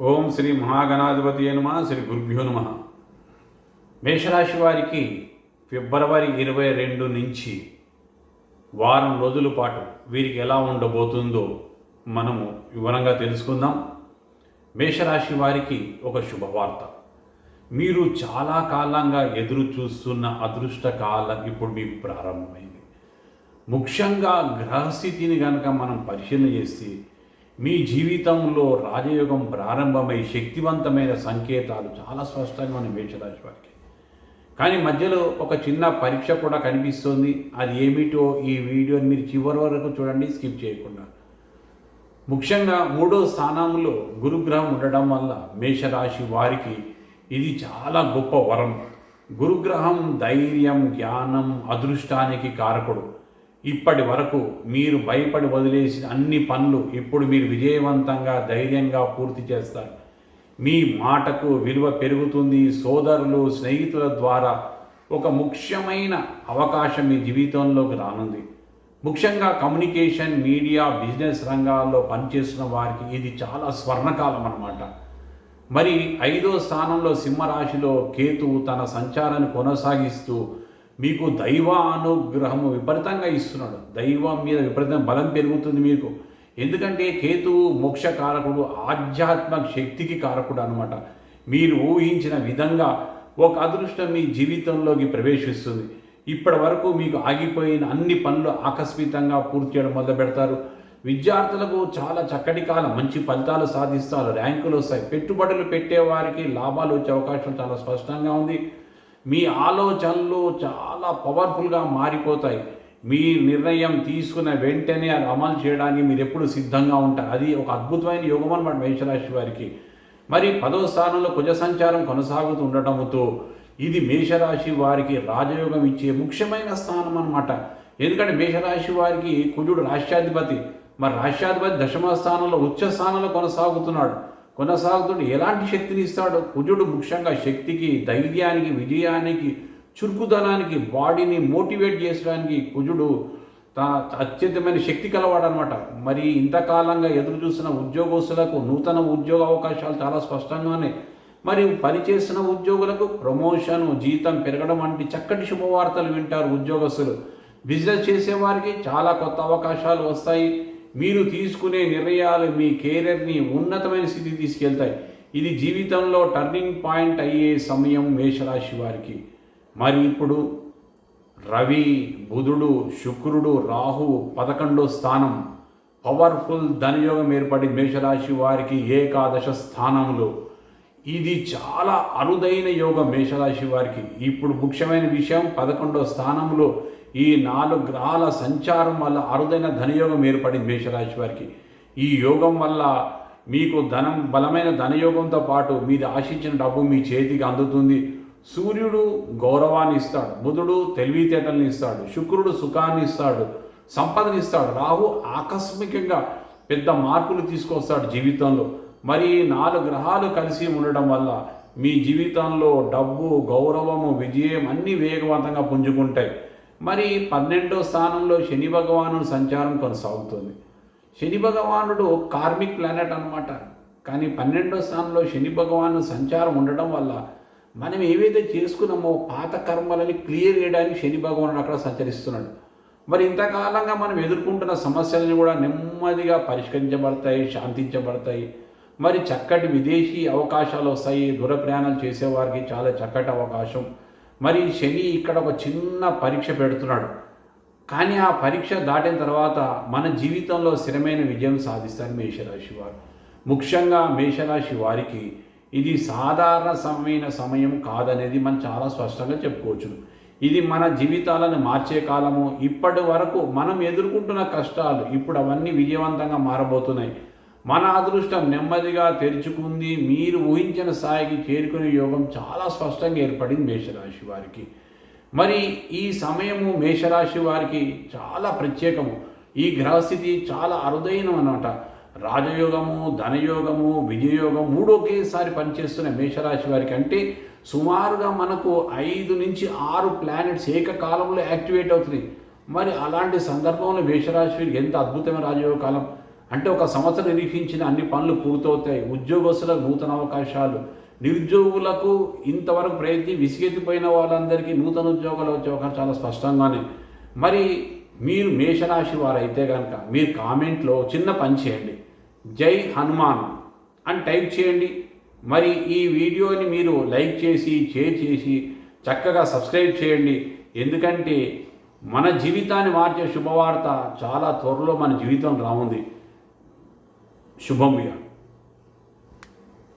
ఓం శ్రీ మహాగణాధిపతి నమ శ్రీ గురుభ్యో నమ. మేషరాశి వారికి ఫిబ్రవరి ఇరవై రెండు నుంచి వారం రోజుల పాటు వీరికి ఎలా ఉండబోతుందో మనము వివరంగా తెలుసుకుందాం. మేషరాశి వారికి ఒక శుభవార్త. మీరు చాలా కాలంగా ఎదురు చూస్తున్న అదృష్ట కాలం ఇప్పుడు మీకు ప్రారంభమైంది. ముఖ్యంగా గ్రహస్థితిని కనుక మనం పరిశీలన చేస్తే మీ జీవితంలో రాజయోగం ప్రారంభమై శక్తివంతమైన సంకేతాలు చాలా స్పష్టంగా మన మేషరాశి వారికి కానీ మధ్యలో ఒక చిన్న పరీక్ష కూడా కనిపిస్తుంది. అది ఏమిటో ఈ వీడియోని మీరు చివరి వరకు చూడండి స్కిప్ చేయకుండా. ముఖ్యంగా మూడో స్థానంలో గురుగ్రహం ఉండడం వల్ల మేషరాశి వారికి ఇది చాలా గొప్ప వరం. గురుగ్రహం ధైర్యం జ్ఞానం అదృష్టానికి కారకుడు. ఇప్పటి వరకు మీరు భయపడి వదిలేసిన అన్ని పనులు ఇప్పుడు మీరు విజయవంతంగా ధైర్యంగా పూర్తి చేస్తారు. మీ మాటకు విలువ పెరుగుతుంది. సోదరులు స్నేహితుల ద్వారా ఒక ముఖ్యమైన అవకాశం మీ జీవితంలోకి రానుంది. ముఖ్యంగా కమ్యూనికేషన్ మీడియా బిజినెస్ రంగాల్లో పనిచేస్తున్న వారికి ఇది చాలా స్వర్ణకాలం అన్నమాట. మరి ఐదో స్థానంలో సింహరాశిలో కేతు తన సంచారాన్ని కొనసాగిస్తూ మీకు దైవ అనుగ్రహము విపరీతంగా ఇస్తున్నాడు. దైవం మీద విపరీతం బలం పెరుగుతుంది మీకు. ఎందుకంటే కేతువు మోక్షకారకుడు ఆధ్యాత్మిక శక్తికి కారకుడు అనమాట మీరు ఊహించిన విధంగా ఒక అదృష్టం మీ జీవితంలోకి ప్రవేశిస్తుంది. ఇప్పటి వరకు మీకు ఆగిపోయిన అన్ని పనులు ఆకస్మికంగా పూర్తి చేయడం మొదలు పెడతారు. విద్యార్థులకు చాలా చక్కటి కాలం మంచి ఫలితాలు సాధిస్తారు. ర్యాంకులు వస్తాయి. పెట్టుబడులు పెట్టే వారికి లాభాలు వచ్చే అవకాశం చాలా స్పష్టంగా ఉంది. మీ ఆలోచనలు చాలా పవర్ఫుల్గా మారిపోతాయి. మీ నిర్ణయం తీసుకున్న వెంటనే అది అమలు చేయడానికి మీరు ఎప్పుడు సిద్ధంగా ఉంటారు. అది ఒక అద్భుతమైన యోగం అనమాట మేషరాశి వారికి. మరి పదో స్థానంలో కుజ సంచారం కొనసాగుతూ ఉండటంతో ఇది మేషరాశి వారికి రాజయోగం ఇచ్చే ముఖ్యమైన స్థానం అనమాట ఎందుకంటే మేషరాశి వారికి కుజుడు రాష్ట్రాధిపతి. మరి రాష్ట్రాధిపతి దశమ స్థానంలో ఉచ్చ స్థానంలో కొనసాగుతున్నాడు. కొనసాగుతుంటే ఎలాంటి శక్తిని ఇస్తాడు? కుజుడు ముఖ్యంగా శక్తికి ధైర్యానికి విజయానికి చురుకుదనానికి బాడీని మోటివేట్ చేసడానికి కుజుడు అత్యంతమైన శక్తి కలవాడనమాట. మరి ఇంతకాలంగా ఎదురు చూసిన ఉద్యోగస్తులకు నూతన ఉద్యోగ అవకాశాలు చాలా స్పష్టంగానే మరి పనిచేసిన ఉద్యోగులకు ప్రమోషన్ జీతం పెరగడం వంటి చక్కటి శుభవార్తలు వింటారు ఉద్యోగస్తులు. బిజినెస్ చేసేవారికి చాలా కొత్త అవకాశాలు వస్తాయి. మీరు తీసుకునే నిర్ణయాలు మీ కెరీర్ని ఉన్నతమైన స్థితికి తీసుకెళ్తాయి. ఇది జీవితంలో టర్నింగ్ పాయింట్ అయ్యే సమయం మేషరాశి వారికి. మరి ఇప్పుడు రవి బుధుడు శుక్రుడు రాహు పదకొండో స్థానం. పవర్ఫుల్ ధనయోగం ఏర్పడి మేషరాశి వారికి ఏకాదశ స్థానంలో ఇది చాలా అరుదైన యోగం మేషరాశి వారికి. ఇప్పుడు ముఖ్యమైన విషయం పదకొండవ స్థానంలో ఈ నాలుగు గ్రహాల సంచారం వల్ల అరుదైన ధనయోగం ఏర్పడింది మేషరాశి వారికి. ఈ యోగం వల్ల మీకు ధనం బలమైన ధనయోగంతో పాటు మీరు ఆశించిన డబ్బు మీ చేతికి అందుతుంది. సూర్యుడు గౌరవాన్ని ఇస్తాడు బుధుడు తెలివితేటల్ని ఇస్తాడు శుక్రుడు సుఖాన్ని ఇస్తాడు సంపదని ఇస్తాడు రాహు ఆకస్మికంగా పెద్ద మార్పులు తీసుకొస్తాడు జీవితంలో. మరి నాలుగు గ్రహాలు కలిసి ఉండడం వల్ల మీ జీవితంలో డబ్బు గౌరవము విజయం అన్నీ వేగవంతంగా పుంజుకుంటాయి. మరి పన్నెండో స్థానంలో శని భగవాను సంచారం కొనసాగుతుంది. శని భగవానుడు కార్మిక్ ప్లానెట్ అనమాట కానీ పన్నెండో స్థానంలో శని భగవాను సంచారం ఉండడం వల్ల మనం ఏవైతే చేసుకున్నామో పాత కర్మలని క్లియర్ చేయడానికి శని భగవానుడు అక్కడ సంచరిస్తున్నాడు. మరి ఇంతకాలంగా మనం ఎదుర్కొంటున్న సమస్యలను కూడా నెమ్మదిగా పరిష్కరించబడతాయి శాంతించబడతాయి. మరి చక్కటి విదేశీ అవకాశాలు వస్తాయి దూర ప్రయాణాలు చేసేవారికి చాలా చక్కటి అవకాశం. మరి శని ఇక్కడ ఒక చిన్న పరీక్ష పెడుతున్నాడు. కానీ ఆ పరీక్ష దాటిన తర్వాత మన జీవితంలో స్థిరమైన విజయం సాధిస్తారు మేషరాశి వారు. ముఖ్యంగా మేషరాశి వారికి ఇది సాధారణ సమయమైన సమయం కాదనేది మనం చాలా స్పష్టంగా చెప్పుకోవచ్చు. ఇది మన జీవితాలను మార్చే కాలము. ఇప్పటి వరకు మనం ఎదుర్కొంటున్న కష్టాలు ఇప్పుడు అవన్నీ విజయవంతంగా మారబోతున్నాయి. మన అదృష్టం నెమ్మదిగా తెరుచుకుంది. మీరు ఊహించిన స్థాయికి చేరుకునే యోగం చాలా స్పష్టంగా ఏర్పడింది మేషరాశి వారికి. మరి ఈ సమయము మేషరాశి వారికి చాలా ప్రత్యేకము. ఈ గ్రహస్థితి చాలా అరుదైన అనమాట రాజయోగము ధనయోగము విజయయోగం మూడు ఒకేసారి పనిచేస్తున్న మేషరాశి వారికి అంటే సుమారుగా మనకు ఐదు నుంచి ఆరు ప్లానెట్స్ ఏకకాలంలో యాక్టివేట్ అవుతున్నాయి. మరి అలాంటి సందర్భంలో మేషరాశి వారికి ఎంత అద్భుతమైన రాజయోగ కాలం. అంటే ఒక సంవత్సరం నిరీక్షించిన అన్ని పనులు పూర్తవుతాయి. ఉద్యోగస్తులకు నూతన అవకాశాలు. నిరుద్యోగులకు ఇంతవరకు ప్రయత్ని విసిగెత్తిపోయిన వాళ్ళందరికీ నూతన ఉద్యోగాలు వచ్చే అవకాశం చాలా స్పష్టంగానే. మరి మీరు మేషరాశి వారు అయితే కనుక మీరు కామెంట్లో చిన్న పని చేయండి. జై హనుమాన్ అని టైప్ చేయండి. మరి ఈ వీడియోని మీరు లైక్ చేసి షేర్ చేసి చక్కగా సబ్స్క్రైబ్ చేయండి. ఎందుకంటే మన జీవితాన్ని మార్చే శుభవార్త చాలా త్వరలో మన జీవితం రాముంది ശുഭം വിയാണ്